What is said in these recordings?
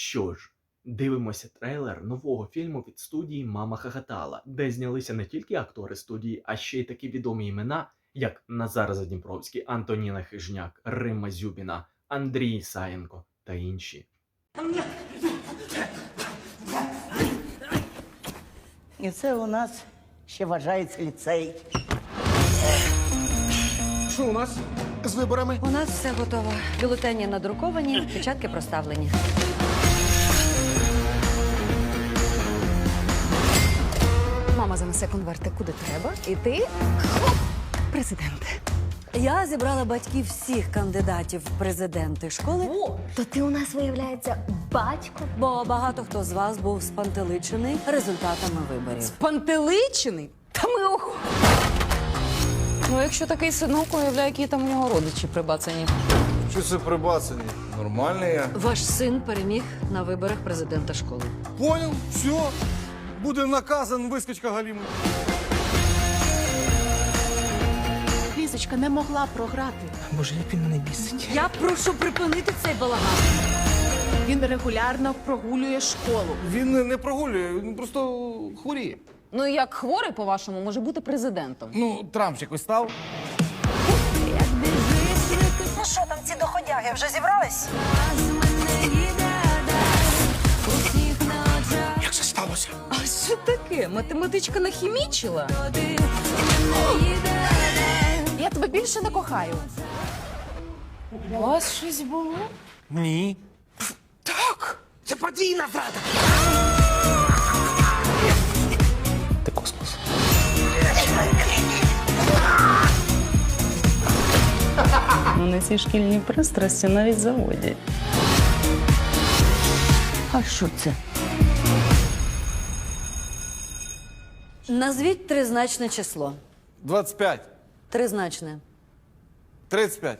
Що ж, дивимося трейлер нового фільму від студії Мама Хахатала, де знялися не тільки актори студії, а ще й такі відомі імена, як Назар Задніпровський, Антоніна Хижняк, Римма Зюбіна, Андрій Саєнко та інші. І це у нас ще вважається ліцей. Що у нас з виборами? У нас все готово. Бюлетені надруковані, печатки проставлені. Мама занесе конверти куди треба, і ти хоп, президент. Я зібрала батьків всіх кандидатів в президенти школи, То ти у нас виявляється батько. бо багато хто з вас був спантеличений результатами виборів. Пантеличений? Та ми ох. Ну, якщо такий синок, уявляю, які там у нього родичі прибацані. Що це прибацані? Нормальний я. Ваш син переміг на виборах президента школи. Понял, все. Буде наказан вискочка Галіми. Лізочка не могла програти. Боже, як він мене бісить. Я прошу припинити цей балаган. Він регулярно прогулює школу. Він не- не прогулює, він просто хворіє. Ну, і як хворий, по-вашому, може бути президентом. Ну, Трамп якось став. Ну що там ці доходяги вже зібрались? Як це сталося? А що таке? Математичка нахімічила? Я тебе більше не кохаю. У вас щось було? Ні. Так! Це подвійна зрада! Вони ці шкільні пристрасті навіть заводять. А що це? Назвіть тризначне число. 25. Тризначне. 35.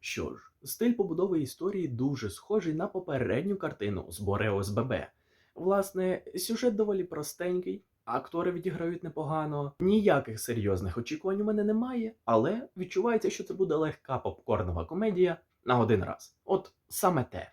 Що ж, стиль побудови історії дуже схожий на попередню картину збори ОСББ. Власне, сюжет доволі простенький, актори відіграють непогано, ніяких серйозних очікувань у мене немає, але відчувається, що це буде легка попкорнова комедія на один раз. От саме те.